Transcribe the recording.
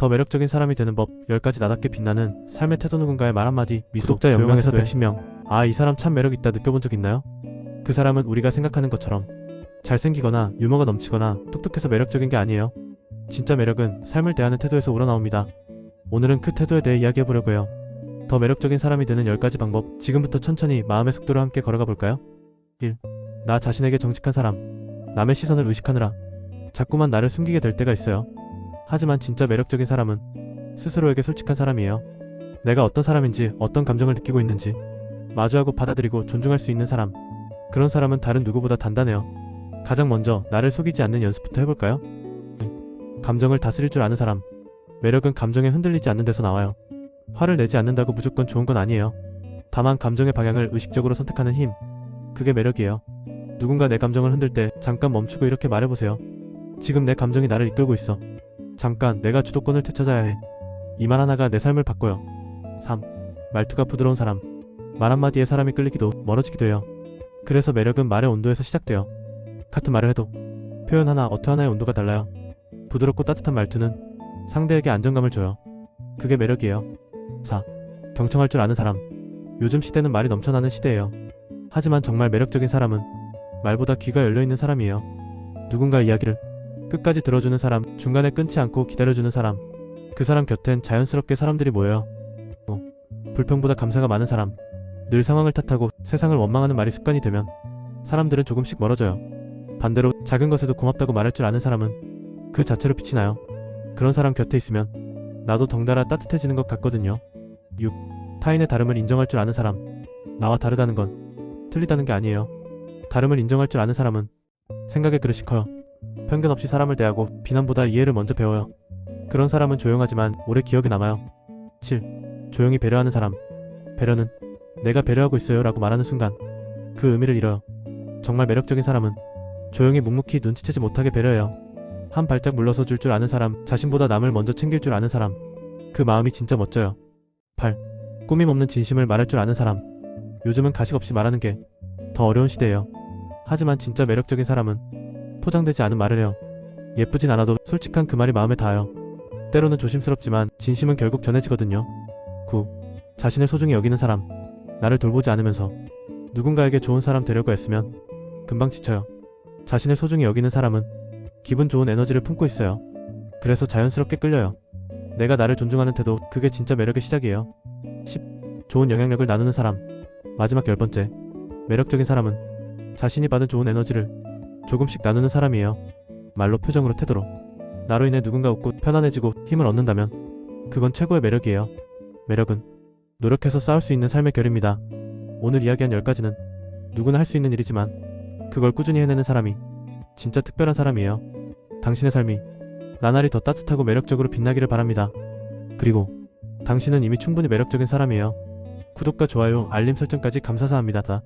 더 매력적인 사람이 되는 법 10가지 나답게 빛나는 삶의 태도 누군가의 말 한마디 미소자 0명에서 110명 아 이 사람 참 매력있다 느껴본 적 있나요? 그 사람은 우리가 생각하는 것처럼 잘생기거나 유머가 넘치거나 똑똑해서 매력적인 게 아니에요. 진짜 매력은 삶을 대하는 태도에서 우러나옵니다. 오늘은 그 태도에 대해 이야기해보려고 해요. 더 매력적인 사람이 되는 10가지 방법 지금부터 천천히 마음의 속도로 함께 걸어가 볼까요? 1. 나 자신에게 정직한 사람 남의 시선을 의식하느라 자꾸만 나를 숨기게 될 때가 있어요. 하지만 진짜 매력적인 사람은 스스로에게 솔직한 사람이에요. 내가 어떤 사람인지 어떤 감정을 느끼고 있는지 마주하고 받아들이고 존중할 수 있는 사람 그런 사람은 다른 누구보다 단단해요. 가장 먼저 나를 속이지 않는 연습부터 해볼까요? 감정을 다스릴 줄 아는 사람 매력은 감정에 흔들리지 않는 데서 나와요. 화를 내지 않는다고 무조건 좋은 건 아니에요. 다만 감정의 방향을 의식적으로 선택하는 힘 그게 매력이에요. 누군가 내 감정을 흔들 때 잠깐 멈추고 이렇게 말해보세요. 지금 내 감정이 나를 이끌고 있어. 잠깐 내가 주도권을 되찾아야 해. 이 말 하나가 내 삶을 바꿔요. 3. 말투가 부드러운 사람. 말 한마디에 사람이 끌리기도 멀어지기도 해요. 그래서 매력은 말의 온도에서 시작돼요. 같은 말을 해도 표현 하나 어투 하나의 온도가 달라요. 부드럽고 따뜻한 말투는 상대에게 안정감을 줘요. 그게 매력이에요. 4. 경청할 줄 아는 사람. 요즘 시대는 말이 넘쳐나는 시대예요. 하지만 정말 매력적인 사람은 말보다 귀가 열려있는 사람이에요. 누군가 이야기를 끝까지 들어주는 사람, 중간에 끊지 않고 기다려주는 사람. 그 사람 곁엔 자연스럽게 사람들이 모여요. 뭐, 불평보다 감사가 많은 사람. 늘 상황을 탓하고 세상을 원망하는 말이 습관이 되면 사람들은 조금씩 멀어져요. 반대로 작은 것에도 고맙다고 말할 줄 아는 사람은 그 자체로 빛이 나요. 그런 사람 곁에 있으면 나도 덩달아 따뜻해지는 것 같거든요. 6. 타인의 다름을 인정할 줄 아는 사람. 나와 다르다는 건 틀리다는 게 아니에요. 다름을 인정할 줄 아는 사람은 생각의 그릇이 커요. 편견 없이 사람을 대하고 비난보다 이해를 먼저 배워요. 그런 사람은 조용하지만 오래 기억에 남아요. 7. 조용히 배려하는 사람. 배려는 내가 배려하고 있어요 라고 말하는 순간 그 의미를 잃어요. 정말 매력적인 사람은 조용히 묵묵히 눈치채지 못하게 배려해요. 한 발짝 물러서 줄 줄 아는 사람, 자신보다 남을 먼저 챙길 줄 아는 사람. 그 마음이 진짜 멋져요. 8. 꾸밈 없는 진심을 말할 줄 아는 사람. 요즘은 가식 없이 말하는 게 더 어려운 시대예요. 하지만 진짜 매력적인 사람은 포장되지 않은 말을 해요. 예쁘진 않아도 솔직한 그 말이 마음에 닿아요. 때로는 조심스럽지만 진심은 결국 전해지거든요. 9. 자신을 소중히 여기는 사람. 나를 돌보지 않으면서 누군가에게 좋은 사람 되려고 애쓰면 금방 지쳐요. 자신을 소중히 여기는 사람은 기분 좋은 에너지를 품고 있어요. 그래서 자연스럽게 끌려요. 내가 나를 존중하는 태도, 그게 진짜 매력의 시작이에요. 10. 좋은 영향력을 나누는 사람. 마지막 열 번째. 매력적인 사람은 자신이 받은 좋은 에너지를 조금씩 나누는 사람이에요. 말로 표정으로 태도로. 나로 인해 누군가 웃고 편안해지고 힘을 얻는다면 그건 최고의 매력이에요. 매력은 노력해서 쌓을 수 있는 삶의 결입니다. 오늘 이야기한 10가지는 누구나 할 수 있는 일이지만 그걸 꾸준히 해내는 사람이 진짜 특별한 사람이에요. 당신의 삶이 나날이 더 따뜻하고 매력적으로 빛나기를 바랍니다. 그리고 당신은 이미 충분히 매력적인 사람이에요. 구독과 좋아요, 알림 설정까지 감사사합니다.